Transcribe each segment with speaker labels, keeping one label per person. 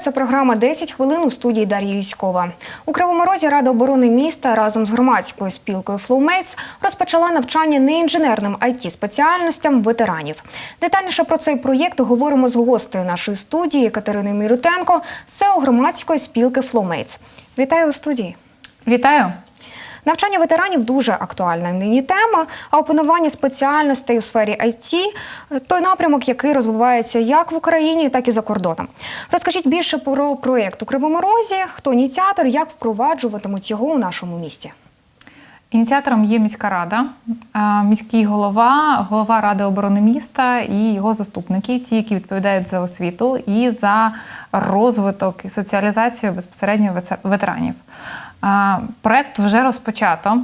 Speaker 1: Це програма «10 хвилин у студії Дар'ї Юськова. У Кривому Розі Рада оборони міста разом з громадською спілкою Флоумейтс розпочала навчання неінженерним it спеціальностям ветеранів. Детальніше про цей проєкт говоримо з гостею нашої студії Катериною Мірутенко, СЕО громадської спілки Флоумейтс. Вітаю у студії.
Speaker 2: Вітаю!
Speaker 1: Навчання ветеранів дуже актуальна нині тема, а опанування спеціальностей у сфері IT – той напрямок, який розвивається як в Україні, так і за кордоном. Розкажіть більше про проєкт у Кривому Розі, хто ініціатор, як впроваджуватимуть його у нашому місті.
Speaker 2: Ініціатором є міська рада, міський голова, голова ради оборони міста і його заступники, ті, які відповідають за освіту і за розвиток і соціалізацію безпосередньо ветеранів. Проект вже розпочато.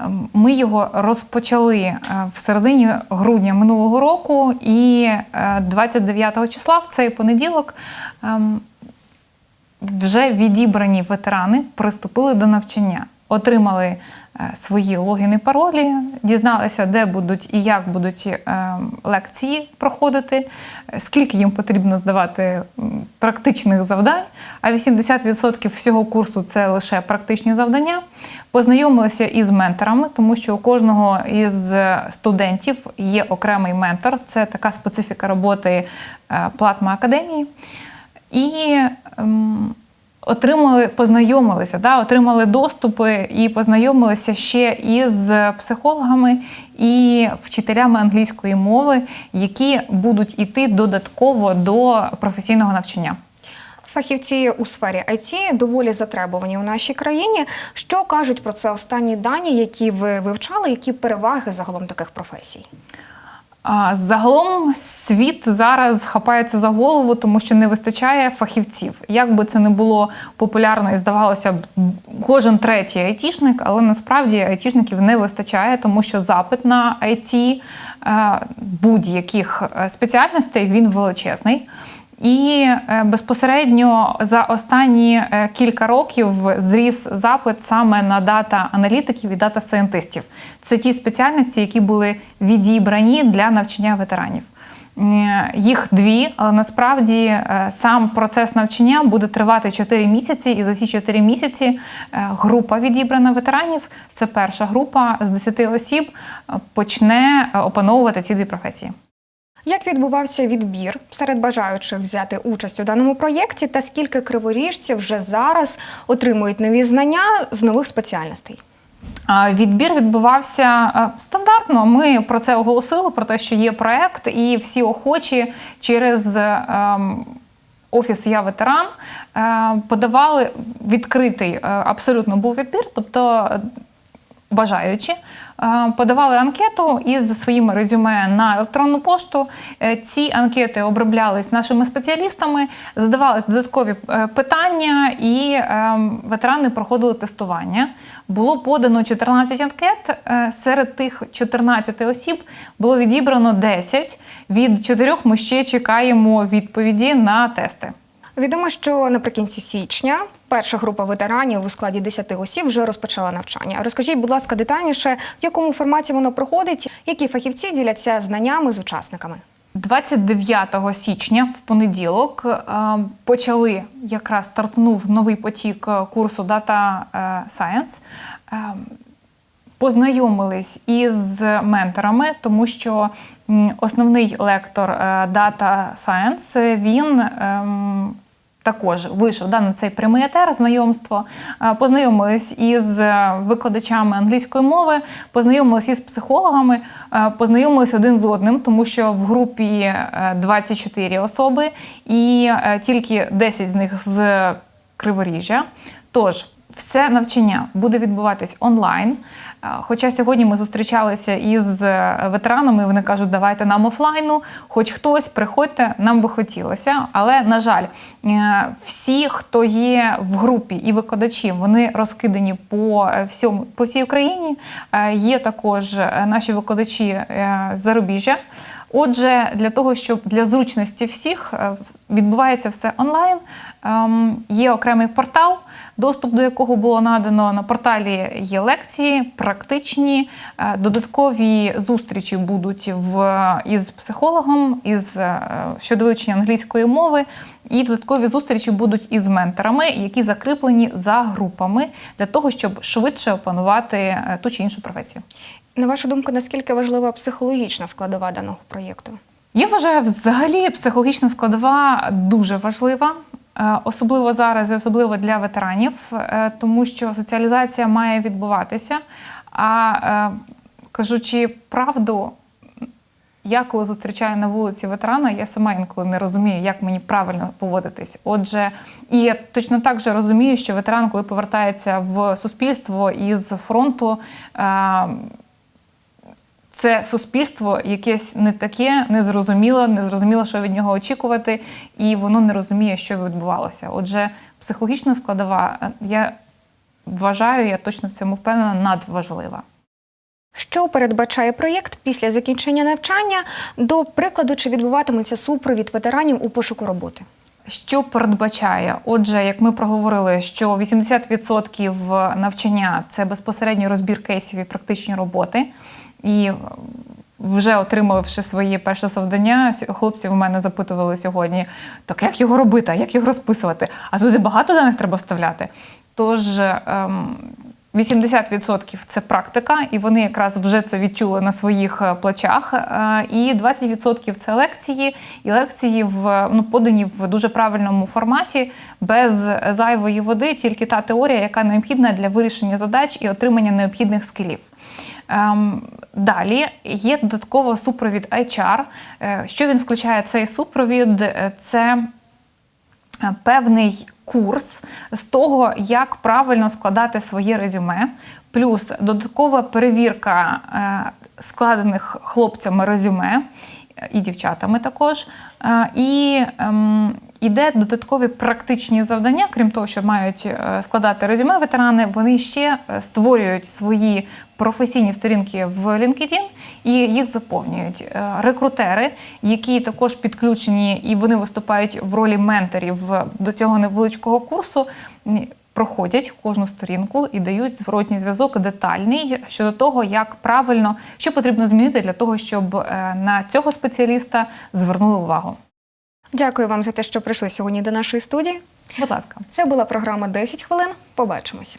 Speaker 2: Ем, Ми його розпочали е, в середині грудня минулого року, і е, 29 числа в цей понеділок ем, вже відібрані ветерани приступили до навчання, отримали е, свої логіни, паролі, дізналися, де будуть і як будуть е, лекції проходити, скільки їм потрібно здавати практичних завдань. А 80% всього курсу це лише практичні завдання. Познайомилися із менторами, тому що у кожного із е, студентів є окремий ментор. Це така специфіка роботи Платма Академії. І ем, отримали, познайомилися, да, отримали доступи і познайомилися ще із психологами і вчителями англійської мови, які будуть іти додатково до професійного навчання.
Speaker 1: Фахівці у сфері IT доволі затребувані у нашій країні. Що кажуть про це останні дані, які ви вивчали, які переваги загалом таких професій?
Speaker 2: Загалом світ зараз хапається за голову, тому що не вистачає фахівців. Як би це не було популярно і здавалося б, кожен третій айтішник, але насправді айтішників не вистачає, тому що запит на IT е, будь-яких е, спеціальностей він величезний. І е, безпосередньо за останні е, кілька років зріс запит саме на дата аналітиків і дата сайентистів. Це ті спеціальності, які були відібрані для навчання ветеранів. Е, Їх дві, але насправді сам процес навчання буде тривати 4 місяці, і за ці 4 місяці група відібрана ветеранів. Це перша група з 10 осіб почне опановувати ці дві професії.
Speaker 1: Як відбувався відбір серед бажаючих взяти участь у даному проєкті, та скільки криворіжців вже зараз отримують нові знання з нових спеціальностей?
Speaker 2: Відбір відбувався е, стандартно. Ми про це оголосили, про те, що є проект, і всі охочі через ем, офіс Я ветеран е, подавали відкритий е, абсолютно був відбір, тобто е, бажаючі. е, Подавали анкету із своїми резюме на електронну пошту. Е, Ці анкети оброблялись нашими спеціалістами, задавались додаткові е, питання, і е, ветерани проходили тестування. Було подано 14 анкет. Серед тих 14 осіб було відібрано 10. Від чотирьох ми ще чекаємо відповіді на тести.
Speaker 1: Відомо, що наприкінці січня перша група ветеранів у складі 10 осіб вже розпочала навчання. Розкажіть, будь ласка, детальніше, в якому форматі воно проходить, які фахівці діляться знаннями з учасниками.
Speaker 2: 29 січня в понеділок е, почали якраз стартнув новий потік е, курсу Data е, Science. Познайомились із менторами, тому що основний лектор Data Science він ем, також вийшов да, на цей прямий етер знайомство. Е, Познайомились із е, викладачами англійської мови, познайомились із психологами, е, познайомились один з одним, тому що в групі е, 24 особи, і тільки 10 з них з Криворіжжя. Тож все навчання буде відбуватись онлайн. Е, Хоча сьогодні ми зустрічалися із е, ветеранами, і вони кажуть, давайте нам офлайну, хоч хтось, приходьте, нам би хотілося. Але, на жаль, е, всі, хто є в групі і викладачі, вони розкидані по всьому по всій Україні. Є також наші викладачі з зарубіжжя. Отже, для того, щоб для зручності всіх відбувається все онлайн, Є окремий портал, доступ до якого було надано. На порталі є лекції, практичні, е, додаткові зустрічі будуть в, із психологом, із, е, щодо вивчення англійської мови, і додаткові зустрічі будуть із менторами, які закріплені за групами для того, щоб швидше опанувати е, ту чи іншу професію.
Speaker 1: На вашу думку, наскільки важлива психологічна складова даного проєкту?
Speaker 2: Я вважаю, взагалі психологічна складова дуже важлива, особливо зараз і особливо для ветеранів, е, тому що соціалізація має відбуватися. А е, кажучи правду, я коли зустрічаю на вулиці ветерана, я сама інколи не розумію, як мені правильно поводитись. Отже, і я точно так же розумію, що ветеран, коли повертається в суспільство із фронту. Це суспільство якесь не таке, незрозуміло, незрозуміло, що від нього очікувати, і воно не розуміє, що відбувалося. Отже, психологічна складова, е, я вважаю, я точно в цьому впевнена, надважлива.
Speaker 1: Що передбачає проєкт після закінчення навчання? До прикладу, чи відбуватиметься супровід ветеранів у пошуку роботи?
Speaker 2: Що передбачає? Отже, як ми проговорили, що 80% навчання це безпосередньо розбір кейсів і практичні роботи. І вже отримавши своє перше завдання, хлопці в мене запитували сьогодні: так як його робити, як його розписувати? А туди багато даних треба вставляти. Тож ем, 80% це практика, і вони якраз вже це відчули на своїх е, плечах. Е, І 20% це лекції, і лекції в ну подані в дуже правильному форматі, без зайвої води, тільки та теорія, яка необхідна для вирішення задач і отримання необхідних скілів. Ем, Далі є додатково супровід HR. Е, Що він включає цей супровід? Е, Це е, певний курс з того, як правильно складати своє резюме, плюс додаткова перевірка складених хлопцями резюме і дівчатами також. І ем, іде додаткові практичні завдання, крім того, що мають е, складати резюме ветерани, вони ще е, створюють свої професійні сторінки в LinkedIn і їх заповнюють. Е, Рекрутери, які також підключені і вони виступають в ролі менторів до цього невеличкого курсу. Проходять кожну сторінку і дають зворотній зв'язок детальний щодо того, як правильно що потрібно змінити для того, щоб на цього спеціаліста звернули увагу.
Speaker 1: Дякую вам за те, що прийшли сьогодні до нашої студії.
Speaker 2: Будь ласка.
Speaker 1: Це була програма «10 хвилин. Побачимось.